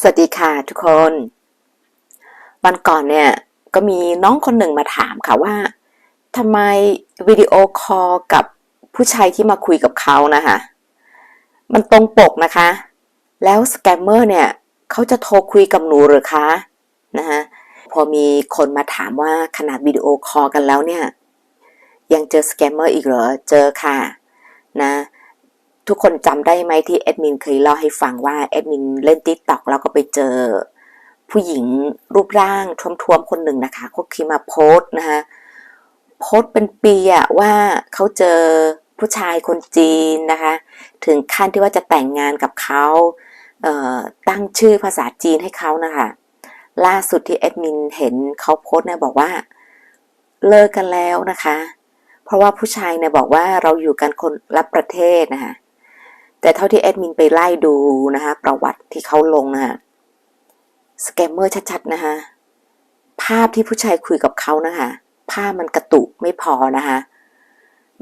สวัสดีค่ะทุกคน วันก่อนเนี่ยก็มีน้องคนหนึ่งมาถามค่ะว่าทำไมวิดีโอคอลกับผู้ชายที่มาคุยกับเขานะคะมันตรงปกนะคะ แล้วสแกมเมอร์เนี่ยเขาจะโทรคุยกับหนูหรือคะนะคะพอมีคนมาถามว่าขนาดวิดีโอคอลกันแล้วเนี่ย ยังเจอสแกมเมอร์อีกเหรอ เจอค่ะ นะ ทุกคนจำได้ไหมที่แอดมินเคยเล่าให้ฟังว่าแอดมินเล่นติ๊กต็อกแล้วก็ไปเจอ ผู้หญิงรูปร่างท้วมๆคนหนึ่งนะคะเขาคีมาโพสนะคะโพสเป็นปีอะว่าเขาเจอผู้ชายคนจีนนะคะ ถึงขั้นที่ว่าจะแต่งงานกับเขาเตั้งชื่อภาษาจีนให้เขานะคะล่าสุดที่แอดมินเห็นเขาโพสเนี่ยบอกว่าเลิกกันแล้วนะคะ เพราะว่าผู้ชายเนี่ยบอกว่าเราอยู่กันคนละประเทศนะคะ แต่เท่าที่แอดมินไปไล่ดูนะคะประวัติที่เขาลงนะคะสแกมเมอร์ชัดๆนะคะภาพที่ผู้ชายคุยกับเขานะคะภาพมันกระตุกไม่พอนะคะ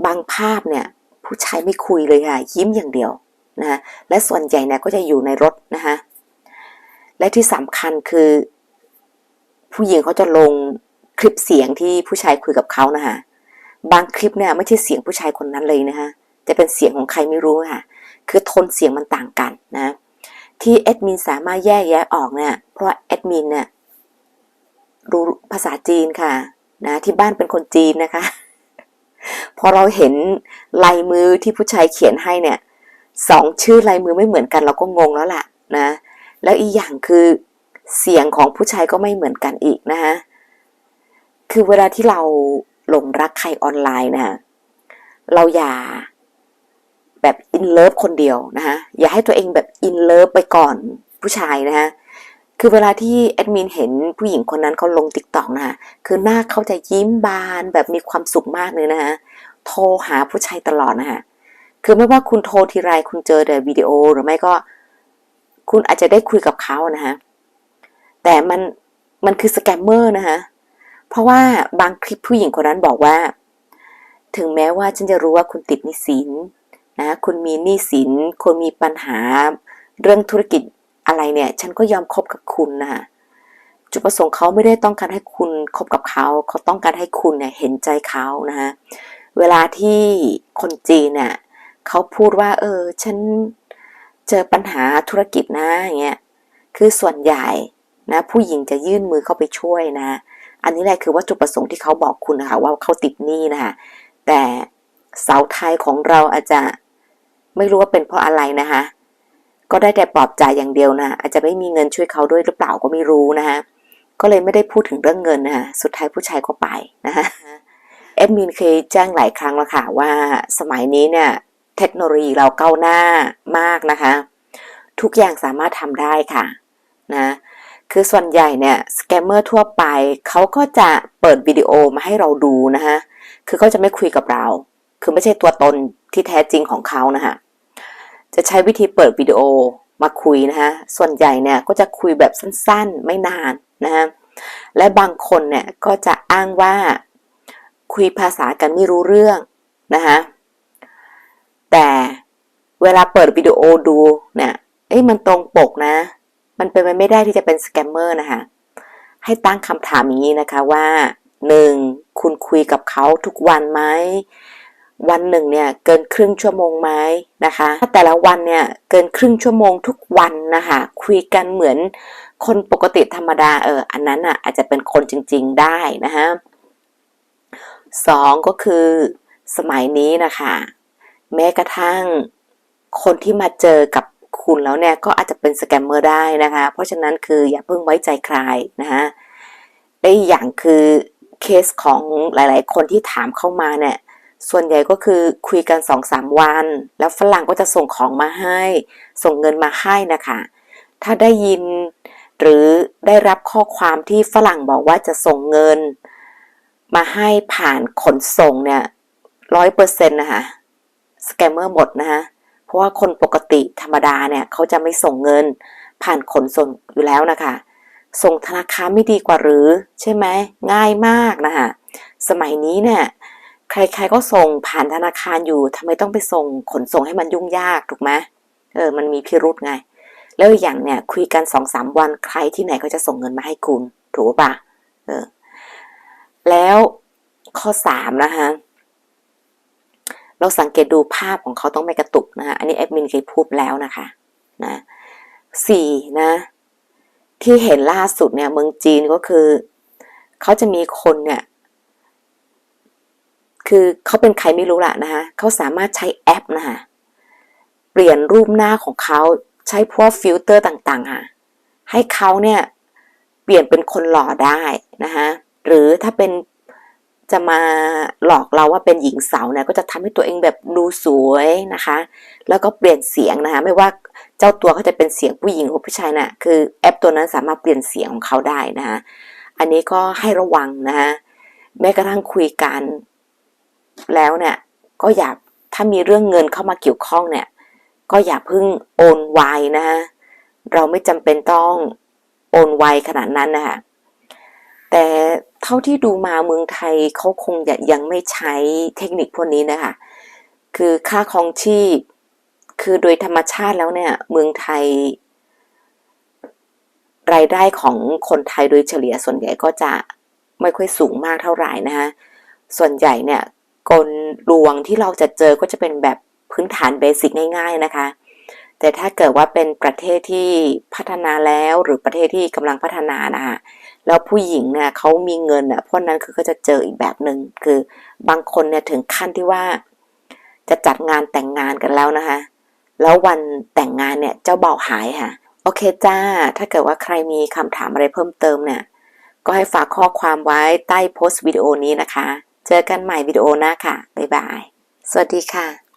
บางภาพเนี่ย ผู้ชายไม่คุยเลยค่ะ ยิ้มอย่างเดียวนะคะและส่วนใหญ่เนี่ยก็จะอยู่ในรถนะคะและที่สำคัญคือ ผู้หญิงเขาจะลงคลิปเสียงที่ผู้ชายคุยกับเขานะคะบางคลิปเนี่ยไม่ใช่เสียงผู้ชายคนนั้นเลยนะคะจะเป็นเสียงของใครไม่รู้ค่ะ คือทนเสียงมันต่างกันนะ ที่แอดมินสามารถแยกแยะออกเนี่ย เพราะแอดมินเนี่ยรู้ภาษาจีนค่ะ นะ ที่บ้านเป็นคนจีนนะคะ พอเราเห็นลายมือที่ผู้ชายเขียนให้เนี่ยสองชื่อลายมือไม่เหมือนกันเราก็งงแล้วล่ะนะ แล้วอีกอย่างคือเสียงของผู้ชายก็ไม่เหมือนกันอีกนะคะคือเวลาที่เราหลงรักใครออนไลน์นะเราอย่า แบบอินเลิฟคนเดียวนะคะอย่าให้ตัวเองแบบอินเลิฟไปก่อนผู้ชายนะคะคือเวลาที่แอดมินเห็นผู้หญิงคนนั้นเขาลงติ๊กต็อกนะคะคือหน้าเขาจะยิ้มบานแบบมีความสุขมากเลยนะคะโทรหาผู้ชายตลอดนะคะคือไม่ว่าคุณโทรทีไรคุณเจอแต่วิดีโอหรือไม่ก็ คุณอาจจะได้คุยกับเขานะคะแต่มันมันคือสแกมเมอร์นะคะเพราะว่าบางคลิปผู้หญิงคนนั้นบอกว่า ถึงแม้ว่าฉันจะรู้ว่าคุณติดนิสิน นะคุณมีหนี้สินคุณมีปัญหา เรื่องธุรกิจอะไรเนี่ย ฉันก็ยอมคบกับคุณนะจุดประสงค์เขาไม่ได้ต้องการให้คุณคบกับเขาเขาต้องการให้คุณเนี่ยเห็นใจเขานะฮะเวลาที่คนจีนเนี่ยเขาพูดว่า เออ ฉันเจอปัญหาธุรกิจนะอย่างเงี้ยคือส่วนใหญ่นะผู้หญิงจะยื่นมือเข้าไปช่วยนะ อันนี้แหละคือว่าจุดประสงค์ที่เขาบอกคุณนะคะว่าเขาติดหนี้นะคะแต่ เสาไทยของเราอาจจะไม่รู้ว่าเป็นเพราะอะไรนะคะ ก็ได้แต่ปลอบใจอย่างเดียวนะ อาจจะไม่มีเงินช่วยเขาด้วยหรือเปล่าก็ไม่รู้นะคะ ก็เลยไม่ได้พูดถึงเรื่องเงินนะคะสุดท้ายผู้ชายก็ไปนะคะแอดมินเคยแจ้งหลายครั้งแล้วค่ะว่าสมัยนี้เนี่ยเทคโนโลยีเราก้าวหน้ามากนะคะ ทุกอย่างสามารถทำได้ค่ะนะคือส่วนใหญ่เนี่ยสแกมเมอร์ทั่วไปเขาก็จะเปิดวิดีโอมาให้เราดูนะคะคือเขาจะไม่คุยกับเรา คือไม่ใช่ตัวตนที่แท้จริงของเขานะคะจะใช้วิธีเปิดวิดีโอมาคุยนะคะส่วนใหญ่เนี่ยก็จะคุยแบบสั้นๆ ไม่นานนะคะและบางคนเนี่ยก็จะอ้างว่าคุยภาษากันไม่รู้เรื่องนะคะแต่เวลาเปิดวิดีโอดูเนี่ยเอ้ยมันตรงปกนะ มันเป็นไปไม่ได้ที่จะเป็นสแกมเมอร์นะคะให้ตั้งคำถามอย่างนี้นะคะว่าหนึ่งคุณคุยกับเขาทุกวันไหม วันหนึ่งเนี่ยเกินครึ่งชั่วโมงไหมนะคะ ถ้าแต่ละวันเนี่ยเกินครึ่งชั่วโมงทุกวันนะคะคุยกันเหมือนคนปกติธรรมดาเอออันนั้นอะอาจจะเป็นคนจริง ๆได้นะคะสองก็คือสมัยนี้นะคะแม้กระทั่งคนที่มาเจอกับคุณแล้วเนี่ยก็อาจจะเป็นสแกมเมอร์ได้นะคะ เพราะฉะนั้นคืออย่าเพิ่งไว้ใจใครนะคะได้อย่างคือเคสของหลาย ๆ คนที่ถามเข้ามาเนี่ย ส่วนใหญ่ก็คือคุยกันสองสามวัน แล้วฝรั่งก็จะส่งของมาให้ ส่งเงินมาให้นะคะ ถ้าได้ยินหรือได้รับข้อความที่ฝรั่งบอกว่าจะส่งเงิน มาให้ผ่านขนส่งเนี่ยร้อยเปอร์เซ็นต์นะคะสแกมเมอร์หมดนะคะเพราะว่าคนปกติธรรมดาเนี่ยเขาจะไม่ส่งเงิน ผ่านขนส่งอยู่แล้วนะคะ ส่งธนาคารไม่ดีกว่าหรือ ใช่ไหมง่ายมากนะคะสมัยนี้เนี่ย ใครๆก็ส่งผ่านธนาคารอยู่ทำไมต้องไปส่งขนส่งให้มันยุ่งยากถูกไหมเออ มันมีพิรุษไง แล้วอย่างเนี่ยคุยกันสองสามวันใครที่ไหนก็จะส่งเงินมาให้คุณ ถูกปะเออ แล้วข้อสามนะคะเราสังเกตดูภาพของเขาต้องไม่กระตุกนะคะอันนี้แอดมินเคยพูดแล้วนะคะนะสี่นะ ที่เห็นล่าสุดเนี่ยเมืองจีนก็คือ เขาจะมีคนเนี่ย คือเขาเป็นใครไม่รู้ละนะคะเขาสามารถใช้แอปนะคะเปลี่ยนรูปหน้าของเขาใช้พวกฟิลเตอร์ต่างๆค่ะให้เขาเนี่ยเปลี่ยนเป็นคนหล่อได้นะคะหรือถ้าเป็นจะมาหลอกเราว่าเป็นหญิงสาวเนี่ยก็จะทำให้ตัวเองแบบดูสวยนะคะ แล้วก็เปลี่ยนเสียงนะคะ ไม่ว่าเจ้าตัวเขาจะเป็นเสียงผู้หญิงหรือผู้ชายนะ่ะคือแอปตัวนั้นสามารถเปลี่ยนเสียงของเขาได้นะคะ อันนี้ก็ให้ระวังนะคะแม้กระทั่งคุยกัน แล้วเนี่ยก็อย่าถ้ามีเรื่องเงินเข้ามาเกี่ยวข้องเนี่ย ก็อย่าเพิ่งโอนไวนะคะเราไม่จำเป็นต้องโอนไวขนาดนั้นนะคะแต่เท่าที่ดูมาเมืองไทยเขาคงยังไม่ใช้เทคนิคพวกนี้นะคะคือค่าครองชีพ คือโดยธรรมชาติแล้วเนี่ย เมืองไทย รายได้ของคนไทยโดยเฉลี่ยส่วนใหญ่ก็จะไม่ค่อยสูงมากเท่าไหร่นะคะส่วนใหญ่เนี่ย กลลวงที่เราจะเจอก็จะเป็นแบบพื้นฐานเบสิกง่ายๆนะคะ แต่ถ้าเกิดว่าเป็นประเทศที่พัฒนาแล้วหรือประเทศที่กำลังพัฒนานะคะแล้วผู้หญิงเนี่ยเขามีเงินอะเพราะนั้นคือก็จะเจออีกแบบหนึ่งคือบางคนเนี่ยถึงขั้นที่ว่า จะจัดงานแต่งงานกันแล้วนะคะ แล้ววันแต่งงานเนี่ยเจ้าเบ่าวหายค่ะโอเคจ้า ถ้าเกิดว่าใครมีคำถามอะไรเพิ่มเติมเนี่ย ก็ให้ฝากข้อความไว้ใต้โพสต์วิดีโอนี้นะคะ เจอกันใหม่วิดีโอหน้าค่ะ บ๊ายบาย สวัสดีค่ะ